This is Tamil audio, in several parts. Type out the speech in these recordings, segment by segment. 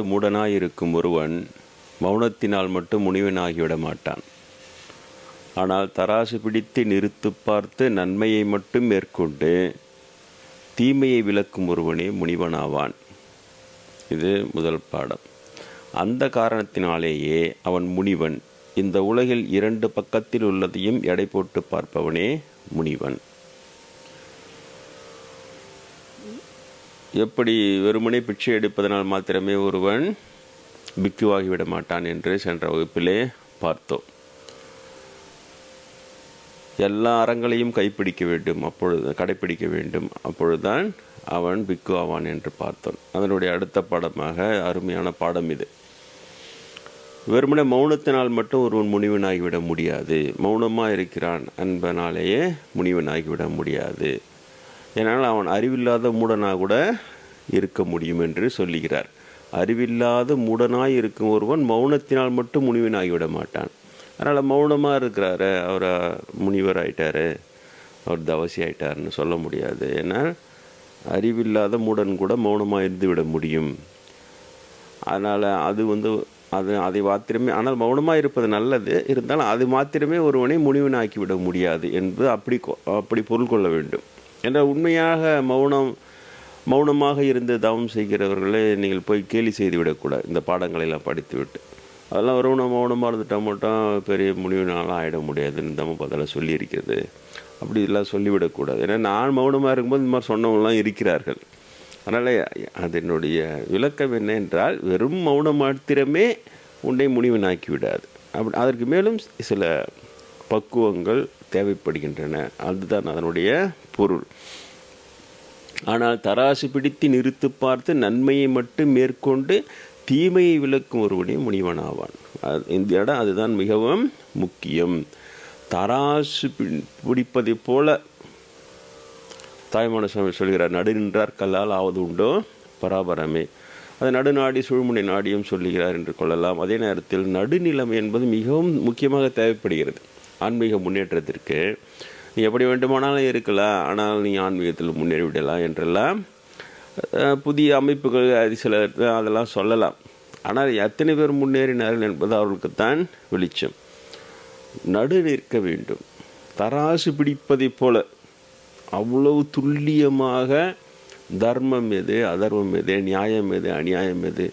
அறிவில்லாத மூடனாயிருக்கும் ஒருவன் மௌனத்தினால் மட்டும் முனிவனாகிவிட மாட்டான் ஆனால் தராசு பிடித்து நிறுத்து பார்த்து நன்மையை மட்டும் மேற்கொண்டு தீமையை விளக்கும் ஒருவனே முனிவனாவான். இது முதல் பாடம். அந்த காரணத்தினாலேயே அவன் முனிவன். இந்த உலகில் இரண்டு பக்கத்தில் உள்ளதையும் எடை போட்டு பார்ப்பவனே முனிவன். எப்படி வெறுமனே பிச்சை எடுப்பதனால் மாத்திரமே ஒருவன் பிக்குவாகிவிட மாட்டான் என்று சென்ற வகுப்பிலே பார்த்தோம். எல்லா அறங்களையும் கைப்பிடிக்க வேண்டும் அப்பொழுது கடைப்பிடிக்க வேண்டும். அப்பொழுதுதான் அவன் பிக்கு ஆவான் என்று பார்த்தோம். அதனுடைய அடுத்த பாடமாக அருமையான பாடம் இது. வெறுமனே மௌனத்தினால் மட்டும் ஒருவன் முனிவனாகிவிட முடியாது. மௌனமாக இருக்கிறான் என்பனாலேயே முனிவனாகிவிட முடியாது. ஏனால் அவன் அறிவில்லாத மூடனாக கூட இருக்க முடியும் என்று சொல்லுகிறார். அறிவில்லாத மூடனாய் இருக்கும் ஒருவன் மௌனத்தினால் மட்டும் முனிவனாகிவிட மாட்டான். அதனால் மௌனமாக இருக்கிறாரு அவர் முனிவர் ஆயிட்டாரு அவர் தவசி ஆயிட்டார்னு சொல்ல முடியாது. ஏன்னா அறிவில்லாத மூடன் கூட மௌனமாக இருந்து விட முடியும். அதனால் அது வந்து அது அதை மாத்திரமே ஆனால் மௌனமாக இருப்பது நல்லது. இருந்தாலும் அது மாத்திரமே ஒருவனை முனிவனாக்கி விட முடியாது என்பது அப்படி கொ- அப்படி பொருள் கொள்ள வேண்டும். என்ற உண்மையாக மௌனம் மௌனமாக இருந்து தவம் செய்கிறவர்களே நீங்கள் போய் கேலி செய்து விடக்கூடாது இந்த பாடங்களை எல்லாம் படித்துவிட்டு. அதெல்லாம் ஒருவனை மௌனமாக இருந்துட்டால் மட்டும் பெரிய முடிவுனாலாம் ஆகிட முடியாதுன்னு தம்ம பதில் சொல்லியிருக்கிறது. அப்படி இதெல்லாம் சொல்லிவிடக்கூடாது ஏன்னா நான் மௌனமாக இருக்கும்போது இந்த மாதிரி சொன்னவங்களாம் இருக்கிறார்கள். அதனால் அதனுடைய விளக்கம் என்ன என்றால் வெறும் மௌன மாத்திரமே உன்னை முடிவினாக்கி விடாது அப்படி அதற்கு மேலும் சில பக்குவங்கள் தேவைப்படுகின்றன. அதுதான் அதனுடைய பொருள். ஆனால் தராசு பிடித்து நிறுத்து பார்த்து நன்மையை மட்டும் மேற்கொண்டு தீமையை விளக்கும் ஒருவனே முனிவனாவான். ஆவான் இந்த இடம் அதுதான் மிகவும் முக்கியம். தராசு பி- பிடிப்பதைப் போல தாய்மான சுவாமி சொல்கிறார் நடு நின்றார் கல்லால் ஆவது உண்டோ? பராபரமே. அது நடுநாடி சுழுமுனை நாடியும் சொல்லுகிறார் என்று கொள்ளலாம். அதே நேரத்தில் நடுநிலைமை என்பது மிகவும் முக்கியமாக தேவைப்படுகிறது. ஆன்மீக முன்னேற்றத்திற்கு நீ எப்படி வேண்டுமானாலும் இருக்கலாம் ஆனால் நீ ஆன்மீகத்தில் முன்னேறி விடலாம் என்றெல்லாம் புதிய அமைப்புகள் அது சில அதெல்லாம் சொல்லலாம். ஆனால் எத்தனை பேர் முன்னேறினார்கள் என்பது அவர்களுக்குத்தான் வெளிச்சம். நடு நிற்க வேண்டும். தராசு பிடிப்பதைப் போல அவ்வளவு துல்லியமாக தர்மம் எது அதர்மம் எது நியாயம் எது அநியாயம் எது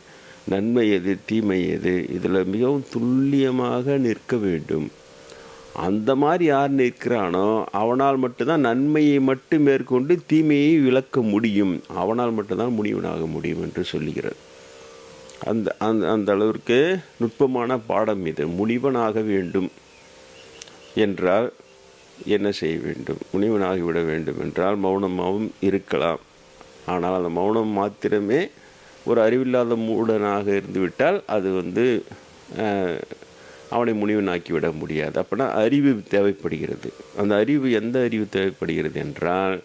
நன்மை எது தீமை எது இதில் மிகவும் துல்லியமாக நிற்க வேண்டும். அந்த மாதிரி யார் நிற்கிறானோ அவனால் மட்டும்தான் நன்மையை மட்டும் மேற்கொண்டு தீமையை விளக்க முடியும். அவனால் மட்டும்தான் முனிவனாக முடியும் என்று சொல்லுகிறார். அந்த அந்த அந்த அளவிற்கு நுட்பமான பாடம் இது. முனிவனாக வேண்டும் என்றால் என்ன செய்ய வேண்டும்? முனிவனாகிவிட வேண்டும் என்றால் மௌனமாகவும் இருக்கலாம். ஆனால் அந்த மௌனம் மாத்திரமே ஒரு அறிவில்லாத மூடனாக இருந்துவிட்டால் அது வந்து அவனை முனிவனாக்கிவிட முடியாது. அப்படின்னா அறிவு தேவைப்படுகிறது. அந்த அறிவு எந்த அறிவு தேவைப்படுகிறது என்றால்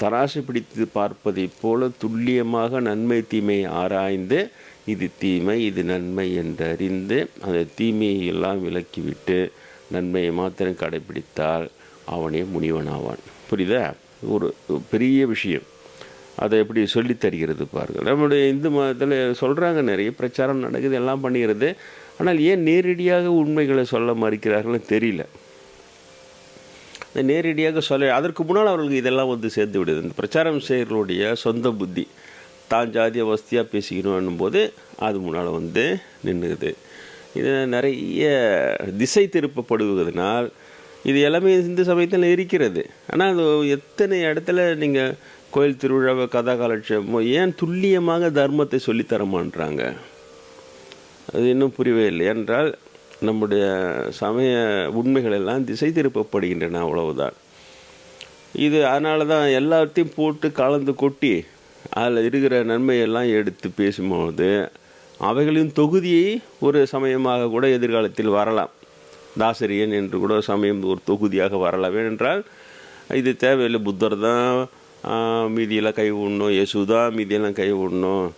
தராசு பிடித்து பார்ப்பதைப் போல துல்லியமாக நன்மை தீமை ஆராய்ந்து இது தீமை இது நன்மை என்று அறிந்து அந்த தீமையை எல்லாம் விலக்கிவிட்டு நன்மையை மாத்திரம் கடைபிடித்தால் அவனே முனிவனாவான். புரியுதா? ஒரு பெரிய விஷயம். அதை எப்படி சொல்லித் தருகிறது பாருங்கள். நம்முடைய இந்து மதத்தில் சொல்கிறாங்க நிறைய பிரச்சாரம் நடக்குது எல்லாம் பண்ணுகிறது ஆனால் ஏன் நேரடியாக உண்மைகளை சொல்ல மறுக்கிறார்கள்னு தெரியல. நேரடியாக சொல்ல அதற்கு முன்னால் அவர்களுக்கு இதெல்லாம் வந்து சேர்ந்து விடுது. இந்த பிரச்சாரம் செய்கிறவருடைய சொந்த புத்தி தான் ஜாதிய வசதியாக பேசிக்கணும் போது அது முன்னால் வந்து நின்றுது. இது நிறைய திசை திருப்பப்படுவதனால் இது எல்லாமே இந்து சமயத்தில் இருக்கிறது. ஆனால் அது எத்தனை இடத்துல நீங்கள் கோயில் திருவிழாவை கதா ஏன் துல்லியமாக தர்மத்தை சொல்லித்தரமான்றாங்க? அது இன்னும் புரியவே இல்லை. என்றால் நம்முடைய சமய உண்மைகள் எல்லாம் திசை திருப்பப்படுகின்றன அவ்வளவுதான். இது அதனால தான் எல்லாத்தையும் போட்டு கலந்து கொட்டி அதில் இருக்கிற நன்மையெல்லாம் எடுத்து பேசும்போது அவைகளின் தொகுதியை ஒரு சமயமாக கூட எதிர்காலத்தில் வரலாம். தாசரியன் என்று கூட சமயம் ஒரு தொகுதியாக வரலாம். ஏனென்றால் இது தேவையில்லை. புத்தர் தான் மீதியெல்லாம் கை விடணும் யேசு தான் மீதியெல்லாம் கை விடணும்.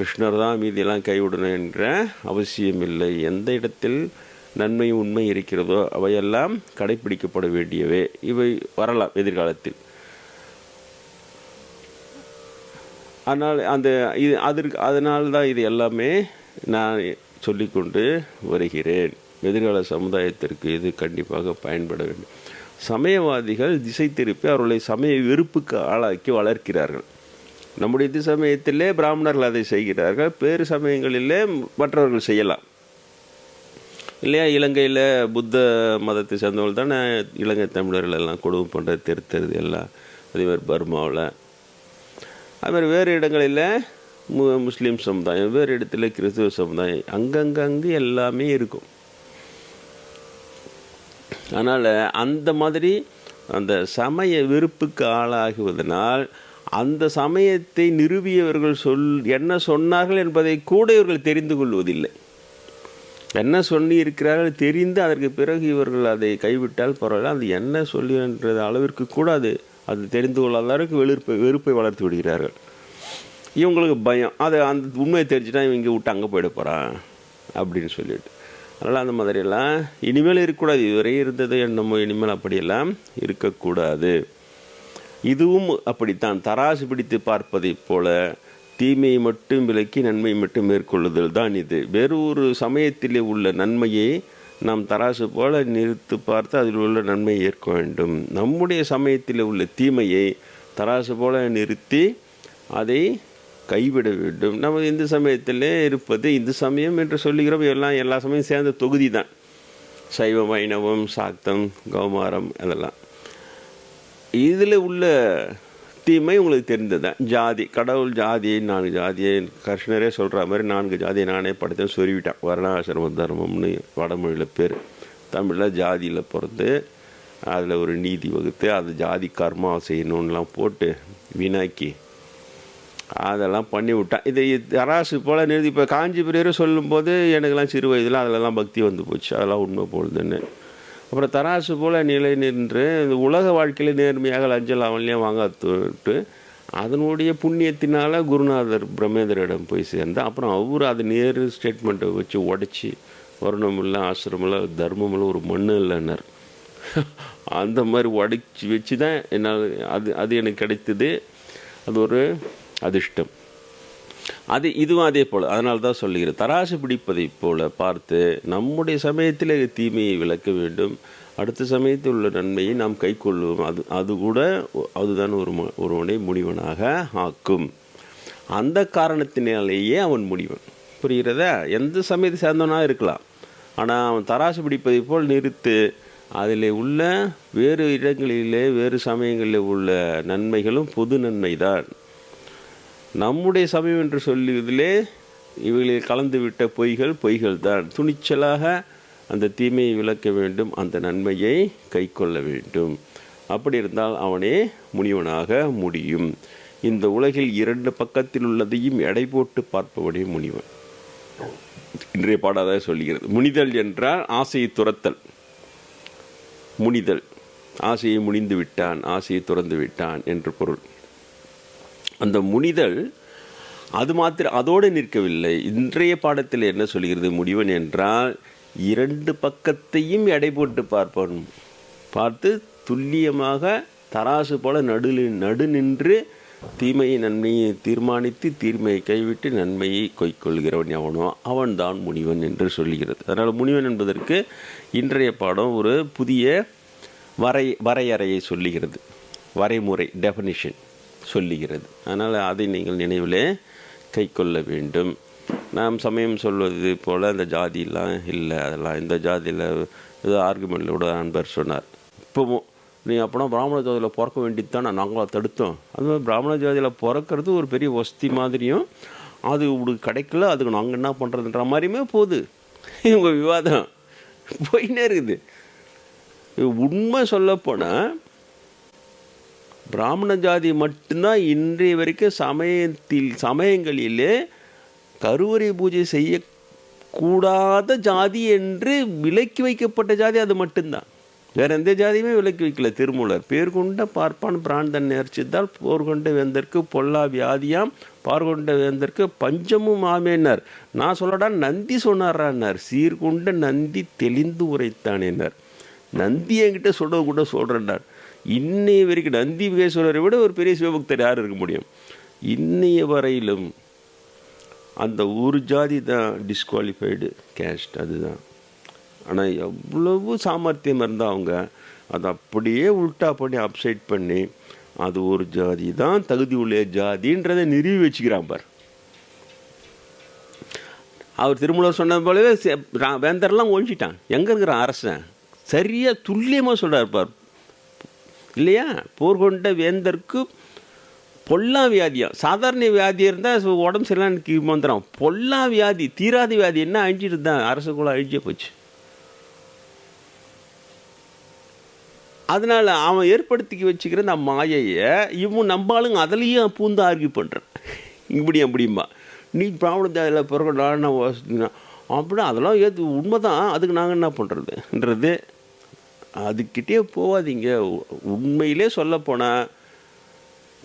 கிருஷ்ணர் தான் மீதியெல்லாம் கைவிடணும் என்ற என்ற அவசியமில்லை. எந்த இடத்தில் நன்மை உண்மை இருக்கிறதோ அவையெல்லாம் கடைப்பிடிக்கப்பட வேண்டியவை. இவை வரலாம் எதிர்காலத்தில். அதனால் அந்த இது அதற்கு அதனால் தான் இது எல்லாமே நான் சொல்லிக்கொண்டு வருகிறேன். எதிர்கால சமுதாயத்திற்கு இது கண்டிப்பாக பயன்பட வேண்டும். சமயவாதிகள் திசை திருப்பி அவர்களை சமய வெறுப்புக்கு ஆளாக்கி வளர்க்கிறார்கள். நம்முடைய இந்து சமயத்திலே பிராமணர்கள் அதை செய்கிறார்கள். வேறு சமயங்களிலே மற்றவர்கள் செய்யலாம். இல்லையா? இலங்கையில் புத்த மதத்தை சேர்ந்தவர்கள் தானே இலங்கை தமிழர்கள் எல்லாம் கொடுமை பண்ணுற திருத்தறது எல்லாம். அதே மாதிரி பர்மாவில். அது மாதிரி வேறு இடங்களில் மு முஸ்லீம் சமுதாயம் வேறு இடத்துல கிறிஸ்துவ சமுதாயம் அங்கங்கங்கே எல்லாமே இருக்கும். அதனால் அந்த மாதிரி அந்த சமய வெறுப்புக்கு ஆளாகுவதனால் அந்த சமயத்தை நிறுவியவர்கள் சொல் என்ன சொன்னார்கள் என்பதை கூட இவர்கள் தெரிந்து கொள்வதில்லை. என்ன சொல்லி இருக்கிறார்கள் தெரிந்து அதற்கு பிறகு இவர்கள் அதை கைவிட்டால் பரவாயில்ல அது என்ன சொல்லுகின்ற அளவிற்கு கூட அது அது தெரிந்து கொள்ளாத அளவுக்கு வெறுப்பை வெறுப்பை வளர்த்து விடுகிறார்கள். இவங்களுக்கு பயம் அதை அந்த உண்மையை தெரிஞ்சுட்டா இவங்க விட்டு அங்கே போயிட போகிறான் அப்படின்னு சொல்லிட்டு. அதனால் அந்த மாதிரியெல்லாம் இனிமேல் இருக்கக்கூடாது இதுவரை இருந்தது என்னமோ இனிமேல் அப்படியெல்லாம் இருக்கக்கூடாது. இதுவும் அப்படித்தான். தராசு பிடித்து பார்ப்பதைப் போல தீமையை மட்டும் விலக்கி நன்மை மட்டும் மேற்கொள்ளுதல் தான் இது. வேறு ஒரு சமயத்திலே உள்ள நன்மையை நாம் தராசு போல நிறுத்து பார்த்து அதில் உள்ள நன்மையை ஏற்க வேண்டும். நம்முடைய சமயத்தில் உள்ள தீமையை தராசு போல நிறுத்தி அதை கைவிட வேண்டும். நம்ம இந்து சமயத்திலே இருப்பது இந்து சமயம் என்று சொல்லுகிறோம். எல்லாம் எல்லா சமயம் சேர்ந்த தொகுதி தான் சைவம் வைணவம் சாக்தம் கௌமாரம் அதெல்லாம். இதில் உள்ள தீமை உங்களுக்கு தெரிந்தது? ஜாதி. கடவுள் ஜாதி நான்கு ஜாதியை கிருஷ்ணரே சொல்கிற மாதிரி நான்கு ஜாதியை நானே படைத்தேன் சொல்லிவிட்டான். வர்ணாசிரம தர்மம்னு வடமொழியில் பேர். தமிழில் ஜாதியில் பிறந்து அதில் ஒரு நீதி வகுத்து அது ஜாதி கர்மா செய்யணும்லாம் போட்டு வீணாக்கி அதெல்லாம் பண்ணி விட்டான். இதை தராசு போல் நிறுத்தி இப்போ காஞ்சிபுரியர் சொல்லும்போது எனக்கெல்லாம் சிறு வயதில் அதிலலாம் பக்தி வந்து போச்சு. அதெல்லாம் உண்மை போகுதுன்னு அப்புறம் தராசு போல் நிலை நின்று இந்த உலக வாழ்க்கையில் நேர்மையாக லஞ்சல் அவன்லையும் வாங்காத்துட்டு அதனுடைய புண்ணியத்தினால குருநாதர் பிரம்மேந்திரிடம் போய் சேர்ந்தேன் அப்புறம் அவர் அது நேரு ஸ்டேட்மெண்ட்டை வச்சு உடச்சி வருணம் இல்லை ஆசிரமம் இல்லை தர்மம் இல்லை ஒரு மண்ணு இல்லைன்னார். அந்த மாதிரி உடைச்சி வச்சு தான் என்னால் அது அது எனக்கு கிடைத்தது. அது ஒரு அதிர்ஷ்டம். அது இதுவும் அதே போல். அதனால தான் சொல்லுகிறேன் தராசு பிடிப்பதைப் போல பார்த்து நம்முடைய சமயத்தில் தீமையை விளக்க வேண்டும். அடுத்த சமயத்தில் உள்ள நன்மையை நாம் கை கொள்வோம் அது அது கூட அதுதான் ஒரு ஒருவனை முனிவனாக ஆக்கும். அந்த காரணத்தினாலேயே அவன் முடிவன் புரிகிறதா? எந்த சமயத்தை சேர்ந்தவனாக இருக்கலாம். ஆனால் அவன் தராசு பிடிப்பதைப் போல் நிறுத்து அதில் உள்ள வேறு இடங்களிலே வேறு சமயங்களில் உள்ள நன்மைகளும் பொது நன்மை தான் நம்முடைய சமயம் என்று சொல்லுவதிலே இவர்களில் கலந்துவிட்ட பொய்கள் பொய்கள் தான் துணிச்சலாக அந்த தீமையை விளக்க வேண்டும் அந்த நன்மையை கை கொள்ள வேண்டும். அப்படி இருந்தால் அவனே முனிவனாக முடியும். இந்த உலகில் இரண்டு பக்கத்தில் உள்ளதையும் எடை போட்டு பார்ப்பவனே முனிவன். இன்றைய பாடாத சொல்கிறது முனிதல் என்றால் ஆசையை துரத்தல். முனிதல் ஆசையை முனிந்து விட்டான் ஆசையை துறந்து விட்டான் என்று பொருள். அந்த முனிதல் அது மாத்திர அதோடு நிற்கவில்லை. இன்றைய பாடத்தில் என்ன சொல்கிறது? முடிவன் என்றால் இரண்டு பக்கத்தையும் எடை போட்டு பார்ப்பன் பார்த்து துல்லியமாக தராசு போல நடு நடு நின்று தீமையை நன்மையை தீர்மானித்து தீர்மையை கைவிட்டு நன்மையை கொய்க்கொள்கிறவன் எவனோ அவன்தான் முனிவன் என்று சொல்கிறது. அதனால் முனிவன் என்பதற்கு இன்றைய பாடம் ஒரு புதிய வரை வரையறையை சொல்லுகிறது. வரைமுறை டெஃபனிஷன் சொல்லுகிறது. அதனால் அதை நீங்கள் நினைவிலே கை கொள்ள வேண்டும். நாம் சமயம் சொல்வது போல் அந்த ஜாதியெலாம் இல்லை. அதெல்லாம் இந்த ஜாதியில் ஏதோ ஆர்குமெண்ட்டில் கூட நண்பர் சொன்னார். இப்போவும் நீ அப்போனா பிராமண ஜாதியில் பிறக்க வேண்டியது தான்? நாங்களாம் தடுத்தோம். அது மாதிரி பிராமண ஜாதியில் பிறக்கிறது ஒரு பெரிய வசதி மாதிரியும் அது உங்களுக்கு கிடைக்கல. அதுக்கு நாங்கள் என்ன பண்ணுறதுன்ற மாதிரியுமே போகுது. இவங்க விவாதம். போயின்னே இருக்குது. உண்மை சொல்லப்போனால் பிராமண ஜாதி மட்டும்தான் இன்றைய வரைக்கும் சமயத்தில் சமயங்களிலே கருவறை பூஜை செய்யக்கூடாத ஜாதி என்று விலக்கி வைக்கப்பட்ட ஜாதி அது மட்டும்தான். வேற எந்த ஜாதியுமே விலக்கி வைக்கல. திருமூலர் பேர் கொண்ட பார்ப்பான் பிராந்தன் நேர்ச்சித்தால் போர் கொண்ட வேந்தற்கு பொல்லா வியாதியாம் பார் கொண்ட வேந்தற்கு பஞ்சமும் ஆமேனர். நான் சொல்லடா நந்தி சொன்னாரான்னார் சீர்கொண்ட நந்தி தெளிந்து உரைத்தானேனர் நந்தி என்கிட்ட சொல்றது கூட சொல்கிறேன்டார் இன்னைய வரைக்கும் நந்தி விகேஸ்வரரை விட ஒரு பெரிய சிவபக்தர் யார் இருக்க முடியும்? இன்னைய வரையிலும் அந்த ஒரு ஜாதி தான் டிஸ்குவாலிஃபைடு கேஸ்ட் அதுதான். ஆனால் எவ்வளவு சாமர்த்தியம் இருந்தால் அவங்க அதை அப்படியே உல்ட்டா பண்ணி அப்சைட் பண்ணி அது ஒரு ஜாதி தான் தகுதி உள்ள ஜாதின்றதை நிறுவி வச்சுக்கிறான் பார். அவர் திருமூலர் சொன்னது போலவே செ- ரா- வேந்தர்லாம் ஒழிச்சிட்டான் எங்கே இருக்கிற அரசன்? சரியாக துல்லியமாக சொல்கிறார் பார். இல்லையா? போர் கொண்ட வேந்தருக்கு பொல்லா வியாதியா? சாதாரண வியாதி இருந்தால் உடம்பு சரியில்லான்னு வந்துடும் பொல்லா வியாதி தீராத வியாதி என்ன அழிஞ்சிட்டு தான் அரசுக்குள்ள அழிஞ்சே போச்சு. அதனால அவன் ஏற்படுத்தி வச்சுக்கிற அந்த மாயையை இவன் நம்பாளுங்க அதுலேயும் பூந்து ஆர்கியூ பண்ணுறான் இப்படி அப்படிம்பா. நீ பிராமண ஜாதியில் பிறகு அப்படின்னா அதெல்லாம் ஏற்று உண்மை தான் அதுக்கு நாங்கள் என்ன பண்ணுறதுன்றது அதுக்கிட்டே போகாதீங்க உண்மையிலே சொல்லப்போனால்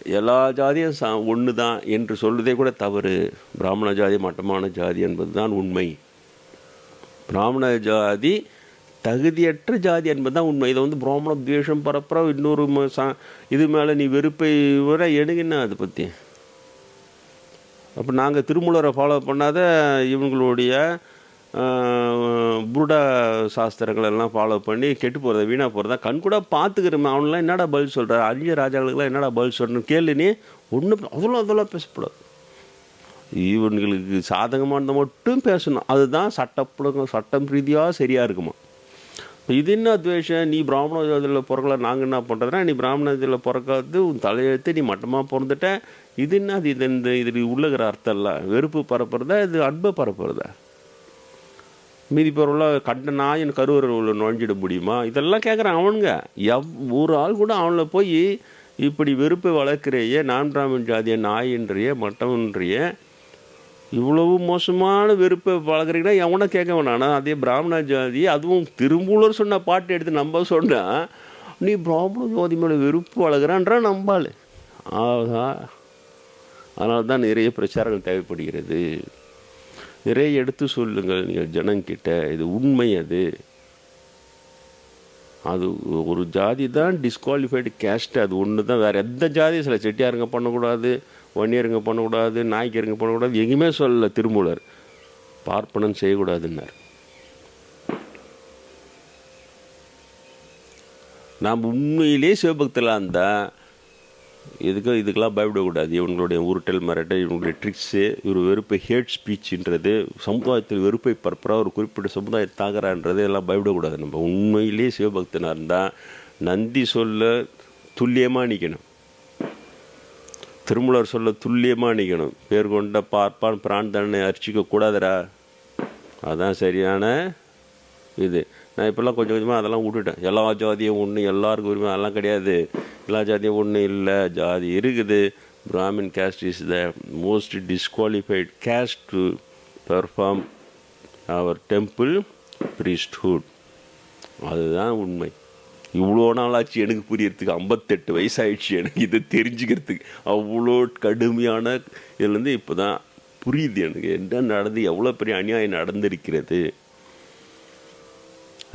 எல்லா ஜாதியும் சா ஒன்று தான் என்று சொல்வதே கூட தவறு. பிராமண ஜாதி மட்டமான ஜாதி என்பது தான் உண்மை. பிராமண ஜாதி தகுதியற்ற ஜாதி என்பது தான் உண்மை. இதை வந்து பிராமண துவேஷம் பரப்புற இன்னொரு சா- இது மேலே நீ வெறுப்பை வர எடுங்கன்னா அதை பற்றி அப்போ நாங்கள் திருமூலரை ஃபாலோ பண்ணாத இவங்களுடைய புருடா சாஸ்திரங்கள் எல்லாம் ஃபாலோ பண்ணி கெட்டு போகிறத வீணாக போகிறதா கண் கூட பார்த்துக்கிறோமே. அவனெலாம் என்னடா பதில் சொல்கிற அறிஞர் ராஜாக்களுக்கெல்லாம் என்னடா பதில் சொல்கிறேன்னு கேளு ஒன்றும் அதெல்லாம் அதெல்லாம் பேசக்கூடாது. இவன்களுக்கு சாதகமானதை மட்டும் பேசணும். அதுதான் சட்டப்புழக்கம் சட்டம் ரீதியாக சரியாக இருக்குமா? இப்போ இது என்ன துவேஷம்? நீ பிராமண ஜாதியில் பிறக்கல நாங்கள் என்ன பண்ணுறதுனா நீ பிராமண ஜாதியில் பிறக்காது உன் தலையெழுத்து நீ மட்டமாக பிறந்துட்ட. இது என்ன அது? இது இந்த இது உள்ளகிற அர்த்தம் இல்லை வெறுப்பு பரப்புறதா? இது அன்பை பரப்புறதா? மீதி பொருளாக கண்ட நாயின் கருவறை உள்ள நுழைஞ்சிட முடியுமா? இதெல்லாம் கேட்குறான் அவனுங்க. எவ் ஒரு ஆள் கூட அவனில் போய் இப்படி வெறுப்பை வளர்க்குறையே நான் ஜாதிய நாயின்றிய மட்டம்ன்றிய இவ்வளவு மோசமான வெறுப்பை வளர்க்குறீங்கன்னா எவனை கேட்க வேணாம். ஆனால் அதே பிராமண ஜாதி அதுவும் திருமூலர் சொன்ன பாட்டு எடுத்து நம்ம சொன்னால் நீ பிராமண ஜாதி மேலே வெறுப்பு வளர்க்குறான்றா நம்பாள் ஆஹா. அதனால தான் நிறைய பிரச்சாரங்கள் தேவைப்படுகிறது. நிறைய எடுத்து சொல்லுங்கள் நீங்கள் ஜனங்கிட்ட இது உண்மை அது. அது ஒரு ஜாதி தான் டிஸ்குவாலிஃபைடு கேஸ்ட் அது ஒன்று தான். வேறு எந்த ஜாதி சில செட்டியாருங்க பண்ணக்கூடாது வன்னியருங்க பண்ணக்கூடாது நாய்க்கருங்க பண்ணக்கூடாது எங்கேயுமே சொல்லல திருமூலர். பார்ப்பனம் செய்யக்கூடாதுன்னார். நாம் உண்மையிலே சிவபக்தலாக இருந்தால் இதுக்கு இதுக்கெல்லாம் பயப்படக்கூடாது. இவங்களுடைய உருட்டல் மிரட்டல் இவங்களுடைய ட்ரிக்ஸு இவர் வெறுப்பை ஹேட் ஸ்பீச்சுன்றது சமுதாயத்தில் வெறுப்பை பரப்புற ஒரு குறிப்பிட்ட சமுதாய தாகரான்றது எல்லாம் பயப்படக்கூடாது. நம்ம உண்மையிலே சிவபக்தனாக இருந்தால் நந்தி சொல்ல துல்லியமாக நிற்கணும் திருமூலர் சொல்ல துல்லியமாக நிற்கணும் பேர் கொண்ட பார்ப்பான் பிரான் தன்னை அர்ச்சிக்க கூடாதரா அதுதான் சரியான இது. நான் இப்போல்லாம் கொஞ்சம் கொஞ்சமாக அதெல்லாம் விட்டுட்டேன். எல்லா ஜாதியும் ஒன்று எல்லாருக்கும் உரிமை அதெல்லாம் கிடையாது. எல்லா ஜாதியும் ஒன்று இல்லை. ஜாதி இருக்குது. Brahmin caste is the most disqualified caste to perform our temple priesthood. அதுதான் உண்மை. இவ்வளோ நாள் ஆச்சு எனக்கு புரியறதுக்கு. ஐம்பத்தெட்டு வயசாயிடுச்சு எனக்கு இதை தெரிஞ்சுக்கிறதுக்கு. அவ்வளோ கடுமையான இதுலேருந்து இப்போ தான் புரியுது எனக்கு. என்ன நடந்து எவ்வளோ பெரிய அநியாயம் நடந்திருக்கிறது.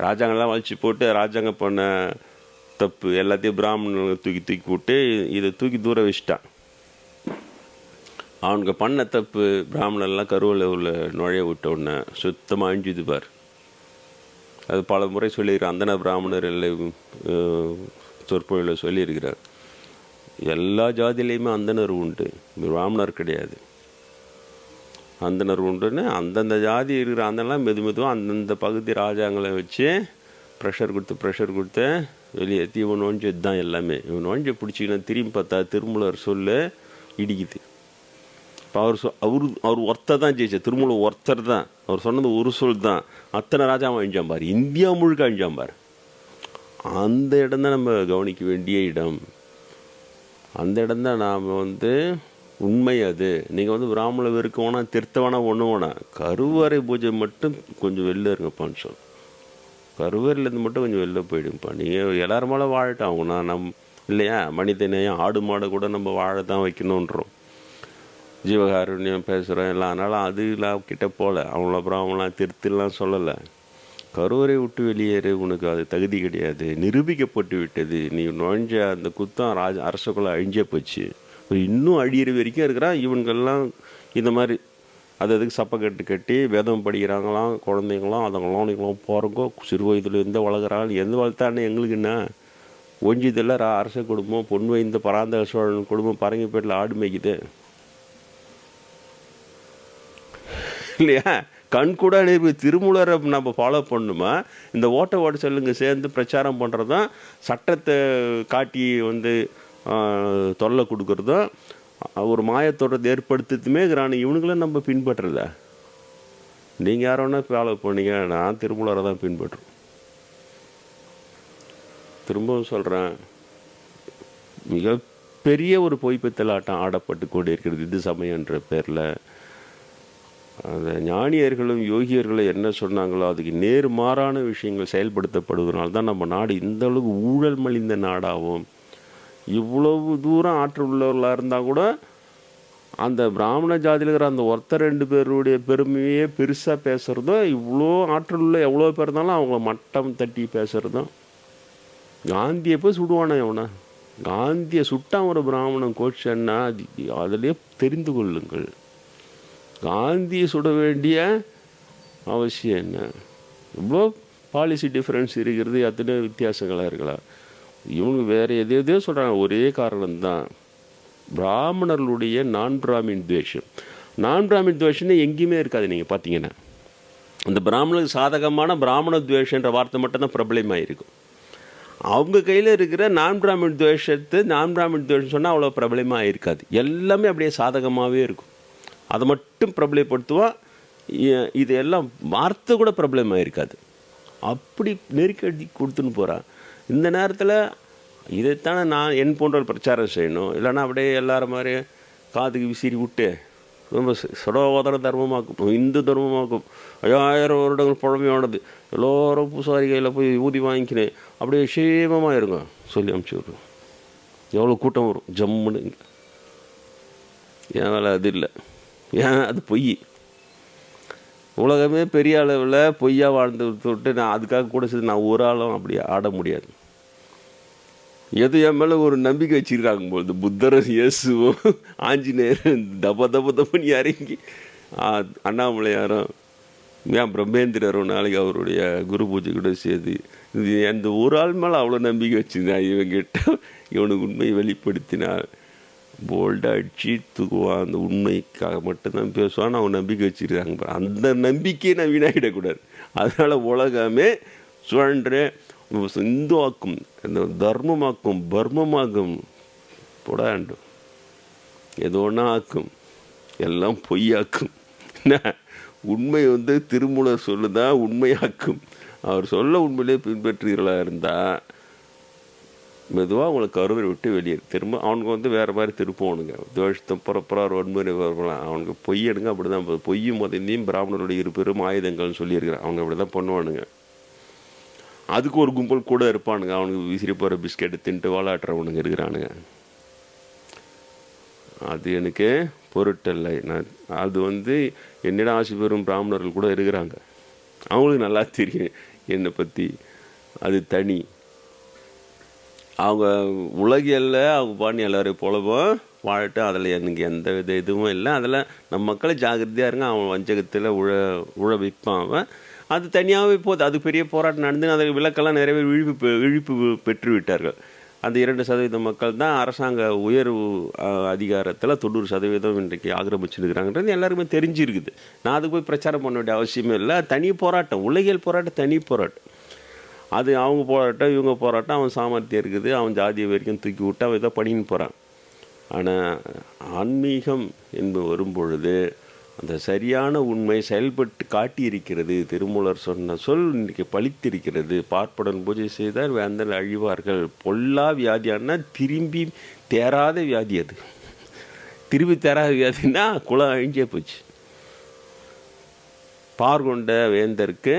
ராஜாங்கெல்லாம் வலிச்சு போட்டு ராஜாங்க பண்ண தப்பு எல்லாத்தையும் பிராமணர்களை தூக்கி தூக்கி போட்டு இதை தூக்கி தூர வச்சிட்டான். அவனுக்கு பண்ண தப்பு பிராமணர்லாம் கருவில் உள்ள நுழைய விட்ட உடனே சுத்தமாக அழிஞ்சுது பார். அது பல முறை சொல்லியிருக்கிறார் அந்தன பிராமணர் இல்லை சொற்பொழியில் சொல்லியிருக்கிறார். எல்லா ஜாதியிலையுமே அந்தனர் உண்டு. பிராமணர் கிடையாது. அந்தனர் உண்டுன்னு அந்தந்த ஜாதி இருக்கிற அந்தெல்லாம் மெது மெதுவாக அந்தந்த பகுதி ராஜாங்களை வச்சு ப்ரெஷர் கொடுத்து ப்ரெஷர் கொடுத்து வெளியேற்றி இவன் நோஞ்சது தான் எல்லாமே. இவன் நோஞ்சை பிடிச்சிக்கலாம் திரும்பி பார்த்தா திருமூலர் சொல்லு இடிக்குது. இப்போ அவர் சொ அவர் அவர் ஒருத்தர் தான் ஜெயிச்சார் திருமூலர் ஒருத்தர் தான். அவர் சொன்னது ஒரு சொல் தான். அத்தனை ராஜாவும் அழிஞ்சான் பார். இந்தியா முழுக்க அழிஞ்சான் பார். அந்த இடம் தான் நம்ம கவனிக்க வேண்டிய இடம். அந்த இடம் தான் நாம் வந்து உண்மை அது. நீங்கள் வந்து பிராமண வெறுக்க வேணாம் திருத்த வேணா ஒன்று வேணாம். கருவறை பூஜை மட்டும் கொஞ்சம் வெளில இருங்கப்பான்னு சொல். கருவறையிலேருந்து மட்டும் கொஞ்சம் வெளில போயிடுங்கப்பா. நீங்கள் எல்லாருமால மேலே வாழட்டும். அவங்க நான் நம் இல்லையா? மனித நேயம் ஆடு மாடு கூட நம்ம வாழ தான் வைக்கணுன்றோம். ஜீவகாருண்யம் பேசுகிறோம் எல்லாம். அதனால் அது எல்லாம் கிட்டே போகல அவங்கள அப்புறம் அவங்களாம் திருத்திலாம் சொல்லலை. கருவறை விட்டு வெளியேறு உனக்கு அது தகுதி கிடையாது. நிரூபிக்கப்பட்டு விட்டது. நீ நுழைஞ்ச அந்த குத்தம் ராஜ அரசுக்குள்ளே அழிஞ்சே போச்சு. இன்னும் அழியிற வரைக்கும் இருக்கிறான். இவங்கெல்லாம் இந்த மாதிரி அது அதுக்கு சப்பை கட்டு கட்டி வேதம் படிக்கிறாங்களாம் குழந்தைங்களாம் அதுங்களாம் நீங்களும் போகிறங்கோ சிறு வயதுலேருந்து வளர்கிறாங்க எந்த வளர்த்தானே எங்களுக்கு என்ன? ஒஞ்சிதில் அரச குடும்பம் பொன் வைந்த பராந்தக சோழன் குடும்பம் பரங்கிப்பேட்டில் ஆடு மேய்க்குது. இல்லையா? கண் கூட நிரூபி திருமூலரை நம்ம ஃபாலோ பண்ணுமா இந்த ஓட்ட ஓட்ட சொல்லுங்க சேர்ந்து பிரச்சாரம் பண்ணுறது தான் சட்டத்தை காட்டி வந்து தொல்லை கொடுக்குறதும் ஒரு மாயத்தோட்டத்தை ஏற்படுத்துறதுமே இருக்கிறான் இவனுங்கள நம்ம பின்பற்றல. நீங்கள் யார் வேணால் ஃபாலோ பண்ணீங்க நான் திருமூலரை தான் பின்பற்றுறேன் திரும்பவும் சொல்கிறேன் மிகப்பெரிய ஒரு பொய்ப்பித்தலாட்டம் ஆடப்பட்டு கொண்டு இருக்கிறது இது சமயன்ற பேரில். அந்த ஞானியர்களும் யோகியர்களும் என்ன சொன்னாங்களோ அதுக்கு நேர்மாறான விஷயங்கள் செயல்படுத்தப்படுவதனால தான் நம்ம நாடு இந்த அளவுக்கு ஊழல் மலிந்த நாடாகவும் இவ்வளவு தூரம் ஆற்றல் உள்ளவர்களாக இருந்தால் கூட அந்த பிராமண ஜாதியில் இருக்கிற அந்த ஒருத்தர் ரெண்டு பேருடைய பெருமையே பெருசாக பேசுகிறதும் இவ்வளோ ஆற்றல் உள்ள எவ்வளோ பேர் இருந்தாலும் அவங்கள மட்டம் தட்டி பேசுகிறதும் காந்தியை போய் சுடுவானே அவனை. காந்தியை சுட்டான் ஒரு பிராமணன் கோச்சன்னா அது அதிலே தெரிந்து கொள்ளுங்கள். காந்தியை சுட வேண்டிய அவசியம் என்ன? இவ்வளோ பாலிசி டிஃப்ரென்ஸ் இருக்கிறது. எத்தனையோ வித்தியாசங்களாக இருக்கலாம். இவங்க வேறு எது எதையோ சொல்கிறாங்க ஒரே காரணம்தான். பிராமணர்களுடைய நான் பிராமின் துவேஷம். நான் பிராமின் துவேஷம்னு எங்கேயுமே இருக்காது நீங்கள் பார்த்தீங்கன்னா. அந்த பிராமணனுக்கு சாதகமான பிராமண துவேஷன்ற வார்த்தை மட்டும்தான் பிரபலமாக இருக்கும். அவங்க கையில் இருக்கிற நான் பிராமின் துவேஷத்து நான் பிராமின் துவேஷம் சொன்னால் அவ்வளோ பிரபலமாக இருக்காது. எல்லாமே அப்படியே சாதகமாகவே இருக்கும். அதை மட்டும் பிரபலப்படுத்துவான் இது எல்லாம் வார்த்தை கூட பிரபலமாக இருக்காது. அப்படி நெருக்கடி கொடுத்துன்னு போகிறான் இந்த நேரத்தில் இதைத்தானே நான் என் போன்ற பிரச்சாரம் செய்யணும். இல்லைன்னா அப்படியே எல்லாரும் மாதிரி காதுக்கு விசிறி விட்டு ரொம்ப சடோதர தர்மமாக்கும் இந்து தர்மமாக்கும். ஐயாயிரம் வருடங்கள் பழமையானது. எல்லோரும் பூசாரி கையில் போய் ஊதி வாங்கிக்கினேன் அப்படியே சேமமாக இருங்க சொல்லி அமுச்சு விட்ருவோம் எவ்வளோ கூட்டம் வரும். ஜம்முன்னு என் வேலை அது இல்லை. ஏன் அது பொய்? உலகமே பெரிய அளவில் பொய்யா வாழ்ந்து விட்டு நான் அதுக்காக கூட சேர்த்து நான் ஒரு ஆளும் அப்படி ஆட முடியாது. எது என் மேலே ஒரு நம்பிக்கை வச்சுருக்காங்க போது புத்தரும் இயேசுவும் ஆஞ்சநேயரும் தப தப தபன்னு இறங்கி அண்ணாமலையாரும் ஏன் பிரம்மேந்திரரும் நாளைக்கு அவருடைய குரு பூஜை கூட சேர்த்து இது அந்த ஒரு ஆள் மேலே அவ்வளோ நம்பிக்கை வச்சிருந்தேன் இவங்கிட்ட? இவனுக்கு உண்மையை வெளிப்படுத்தினார். போல்டாக அடிச்சு தூக்குவான் அந்த உண்மைக்காக மட்டும்தான் பேசுவான் அவன் நம்பிக்கை வச்சுருக்காங்க. அந்த நம்பிக்கையை நான் வீணாகிடக்கூடாது அதனால் உலகமே சுழன்று இந்துவாக்கும் இந்த தர்மமாக்கும் பர்மமாக்கும் போடாண்டு ஏதோ ஒன்றா ஆக்கும். எல்லாம் பொய்யாக்கும். என்ன? உண்மை வந்து திருமூலர் சொல்லுதா உண்மையாக்கும். அவர் சொல்ல உண்மையிலே பின்பற்றுகிறவர்களாக இருந்தால் மெதுவாக அவங்களை கருவை விட்டு வெளியே திரும்ப அவனுக்கு வந்து வேறு மாதிரி திருப்பவனுங்க துவேஷத்தம் புறப்புறார் வன்முறை வரலாம் அவனுக்கு பொய்யனுங்க அப்படி தான் பொய்யும் முதந்தையும் பிராமணருடைய இரு பெரும் ஆயுதங்கள்னு சொல்லியிருக்கிறான் அவங்க அப்படி தான் பண்ணுவானுங்க. அதுக்கு ஒரு கும்பல் கூட இருப்பானுங்க. அவனுக்கு விசிறி போகிற பிஸ்கெட்டு தின்ட்டு வாழாட்டுறவனுங்க இருக்கிறானுங்க. அது எனக்கு பொருட்டல்ல. நான் அது வந்து என்னிடம் ஆசி பெறும் பிராமணர்கள் கூட இருக்கிறாங்க. அவங்களுக்கு நல்லா தெரியும் என்னை பற்றி அது தனி. அவங்க உலகியல்ல அவங்க பாணி எல்லாரும் போலவும் வாழட்டும். அதில் எனக்கு எந்த வித இதுவும் இல்லை. அதில் நம்ம மக்களை ஜாகிரதையாக இருங்க. அவன் வஞ்சகத்தில் உழ உழ விற்பான் அவன் அது தனியாகவே போகுது அது பெரிய போராட்டம் நடந்து அதில் விளக்கெல்லாம் நிறைய பேர் விழிப்பு விழிப்பு பெற்று விட்டார்கள் அந்த இரண்டு சதவீத மக்கள் தான் அரசாங்க உயர்வு அதிகாரத்தில் தொண்ணூறு சதவீதம் இன்றைக்கு ஆக்கிரமிச்சிருக்கிறாங்கன்றது எல்லாருக்குமே தெரிஞ்சிருக்குது. நான் அதுக்கு போய் பிரச்சாரம் பண்ண வேண்டிய அவசியமே இல்லை. தனி போராட்டம். உலகியல் போராட்டம் தனி போராட்டம். அது அவங்க போராட்டம் இவங்க போராட்டம் அவன் சாமர்த்தியம் இருக்குது அவன் ஜாதியை வரைக்கும் தூக்கி விட்டு அவன் ஏதோ பண்ணின்னு போகிறான் ஆனால் ஆன்மீகம் என்பது வரும்பொழுது அந்த சரியான உண்மை செயல்பட்டு காட்டியிருக்கிறது. திருமூலர் சொன்ன சொல் இன்றைக்கி பழித்திருக்கிறது. பார்ப்படன் பூஜை செய்தால் வேந்தல் அழிவார்கள். பொல்லா வியாதியானா திரும்பி தேராத வியாதி அது. திரும்பி தேராத வியாதின்னா குளம் அழிஞ்சே போச்சு. பார்கொண்ட வேந்தருக்கு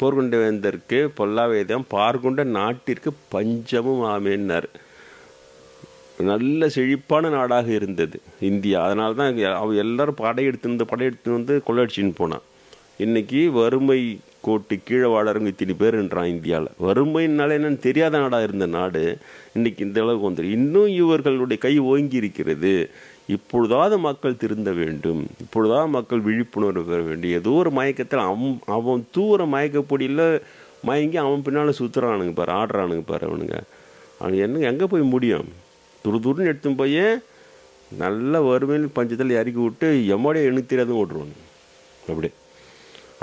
போர்கொண்ட வேந்தருக்கு பொல்லா வேதம் பார்கொண்ட நாட்டிற்கு பஞ்சமும் ஆமேன்னார். நல்ல செழிப்பான நாடாக இருந்தது இந்தியா. அதனால தான் அவ எல்லாரும் படையெடுத்து வந்து படையெடுத்து வந்து கொள்ளடிச்சின்னு போனான் இன்றைக்கி வறுமை கோட்டு கீழே வாழறவங்க இத்தனை பேருன்றான் இந்தியாவில் வறுமைனால என்னன்னு தெரியாத நாடாக இருந்த நாடு இன்றைக்கி இந்த அளவுக்கு வந்துடும் இன்னும் இவர்களுடைய கை ஓங்கி இருக்கிறது. இப்பொழுதாவது மக்கள் திருந்த வேண்டும். இப்பொழுதாவது மக்கள் விழிப்புணர்வு பெற வேண்டும். ஏதோ ஒரு மயக்கத்தில் அவன் அவன் தூர மயக்கப்பொடியில் மயங்கி அவன் பின்னால் சுற்றுறானுங்க பாரு ஆடுறானுங்க பாரு அவனுங்க. அவன் என்ன எங்கே போய் முடியும்? துருதுருன்னு எடுத்துன்னு போய் நல்ல வறுமையில் பஞ்சத்தில் இறக்கி விட்டு எம்மோடைய எனக்கு தெரியாதுன்னு ஓட்டுருவானு அப்படியே.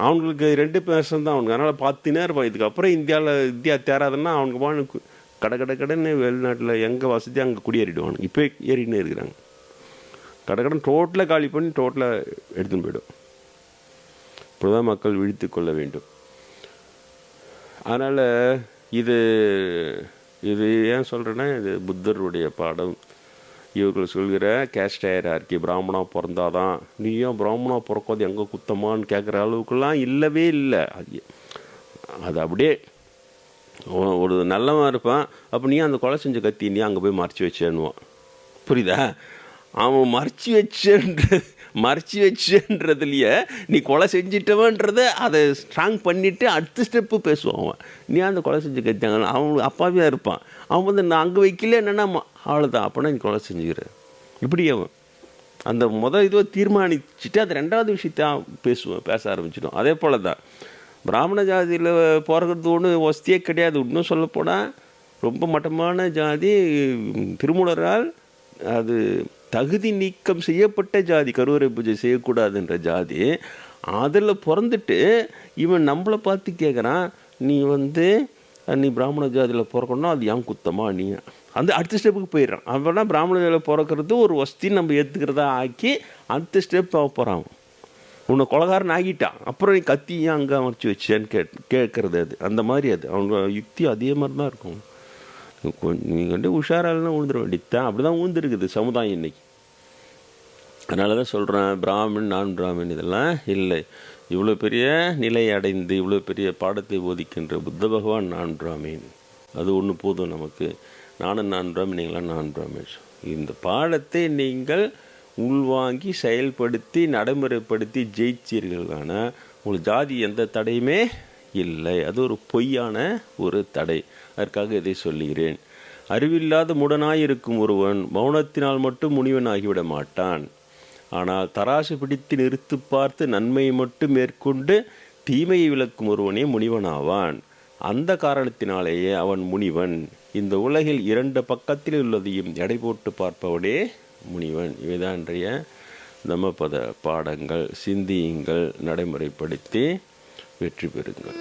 அவங்களுக்கு ரெண்டு பேர்சன் தான் அவனுக்கு அதனால் பார்த்துனே இருப்பான். இதுக்கப்புறம் இந்தியாவில் இந்தியா தேராதுன்னா அவனுக்கு பானுக்கு கடை கடை கடைன்னு வெளிநாட்டில் எங்கே வசதி அங்கே குடியேறிடுவானுங்க இப்போ ஏறின்னு இருக்கிறாங்க. கடை கடன் டோட்டலாக காலி பண்ணி டோட்டலாக எடுத்துன்னு போயிடும். இப்படிதான் மக்கள் விழித்து கொள்ள வேண்டும். அதனால் இது இது ஏன் சொல்கிறேன்னா இது புத்தருடைய பாடம். இவர்கள் சொல்கிற கேஸ்ட் ஆர்கி பிராமணா பிறந்தாதான். நீ ஏன் பிராமணா பிறக்காது எங்கே குத்தமான்னு கேட்குற அளவுக்குலாம் இல்லவே இல்லை. அது அது அப்படியே ஒரு நல்லவன் இருப்பான். அப்போ நீ அந்த கொலை செஞ்ச கத்தி நீ அங்கே போய் மறைச்சி வச்சேன்னுவான். புரியுதா? அவன் மறைச்சி வச்சன்ற மறைச்சி வச்சுன்றதுலையே நீ கொலை செஞ்சிட்டவன்றத அதை ஸ்ட்ராங் பண்ணிவிட்டு அடுத்த ஸ்டெப்பு பேசுவான் அவன். நீ அந்த கொலை செஞ்சு கத்தாங்க அவன் அப்பாவியாக இருப்பான். அவன் வந்து நான் அங்கே வைக்கல என்னென்னா அவ்வளோதான் அப்போனா நீ கொலை செஞ்சுக்கிற? இப்படி அவன். அந்த முதல் இதுவை தீர்மானிச்சுட்டு அது ரெண்டாவது விஷயத்தான் பேசுவேன் பேச ஆரம்பிச்சிடும். அதே போல் தான் பிராமண ஜாதியில் போகிறது ஒன்று வசதியே கிடையாது. இன்னும் சொல்லப்போனால் ரொம்ப மட்டமான ஜாதி திருமூலரால் அது தகுதி நீக்கம் செய்யப்பட்ட ஜாதி கருவறை பூஜை செய்யக்கூடாதுன்ற ஜாதி அதில் பிறந்துட்டு இவன் நம்மளை பார்த்து கேட்குறான் நீ வந்து நீ பிராமண ஜாதியில் பிறக்கணும் அது ஏன் குத்தமா நீ? அந்த அடுத்த ஸ்டெப்புக்கு போயிடுறான். அவனா பிராமண ஜாதியில் பிறக்கிறது ஒரு வசதி நம்ம ஏற்றுக்கிறதா ஆக்கி அடுத்த ஸ்டெப் போகிறான் உன்னை கொலகாரன் ஆகிட்டான். அப்புறம் நீ கத்தி ஏன் அங்கே அமர்ச்சி வச்சேன்னு கேட் கேட்குறது அது. அந்த மாதிரி அது. அவங்க யுக்தி அதே மாதிரி தான் இருக்கும். கொஞ்சம் வந்து உஷாராலாம் விழுந்துட வேண்டியதுதான் அப்படி தான் விழுந்துருக்குது சமுதாயம் இன்னைக்கு. அதனால தான் சொல்கிறேன் பிராமின் நான் பிராமின் இதெல்லாம் இல்லை. இவ்வளோ பெரிய நிலை அடைந்து இவ்வளோ பெரிய பாடத்தை போதிக்கின்ற புத்த பகவான் நான் பிராமின். அது ஒன்று போதும் நமக்கு. நானும் நான் பிராமின் நீங்களாம் நான் பிராமின் இந்த பாடத்தை நீங்கள் உள்வாங்கி செயல்படுத்தி நடைமுறைப்படுத்தி ஜெயிச்சீர்களான உங்களுக்கு ஜாதி எந்த தடையுமே இல்லை. அது ஒரு பொய்யான ஒரு தடை. அதற்காக இதை சொல்லுகிறேன். அறிவில்லாத முடனாயிருக்கும் ஒருவன் மௌனத்தினால் மட்டும் முனிவனாகிவிட மாட்டான். ஆனால் தராசு பிடித்து நிறுத்து பார்த்து நன்மையை மட்டும் மேற்கொண்டு தீமையை விளக்கும் ஒருவனே முனிவனாவான். அந்த காரணத்தினாலேயே அவன் முனிவன். இந்த உலகில் இரண்டு பக்கத்தில் உள்ளதையும் எடை போட்டு பார்ப்பவனே முனிவன். இவைதான் இன்றைய பத பாடங்கள். சிந்தியுங்கள் நடைமுறைப்படுத்தி வெற்றி பெறுங்கள்.